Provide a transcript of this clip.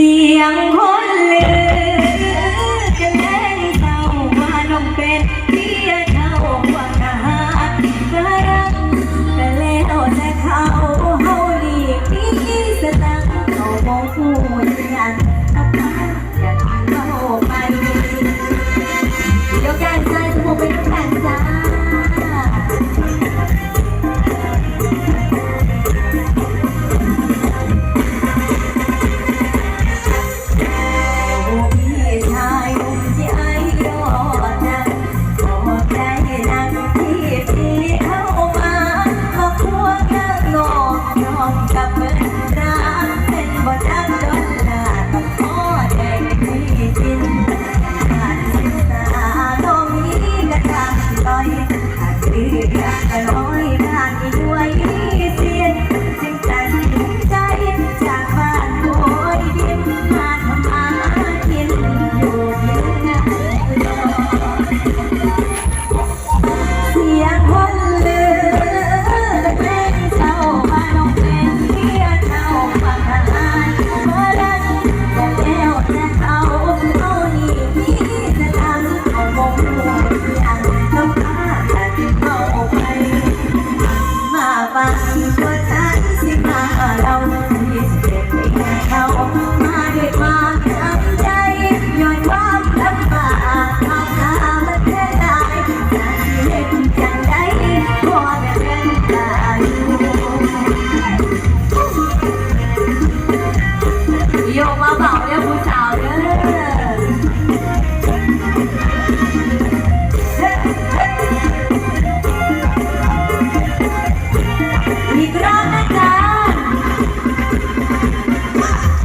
สียงคนลือกันแล้งเศร้าว่าน้องเป็นเพียเท่ากว่าหากระรังกะแล้วแต่เขาเฮานี่มีสตังค์เขาบ่ฮู้ยันเอาปากกันเข้าไปยกแก้มใจสมองเป็นแฟนจ้าโอกยอมกับเมื่อรักเป็นบ่จักจนลาต้องขอใจพี่กินขาดศึกษาต้มีกระตังต่อยขาดเรือก็ร้อยด้านด้วย Ha ha ha!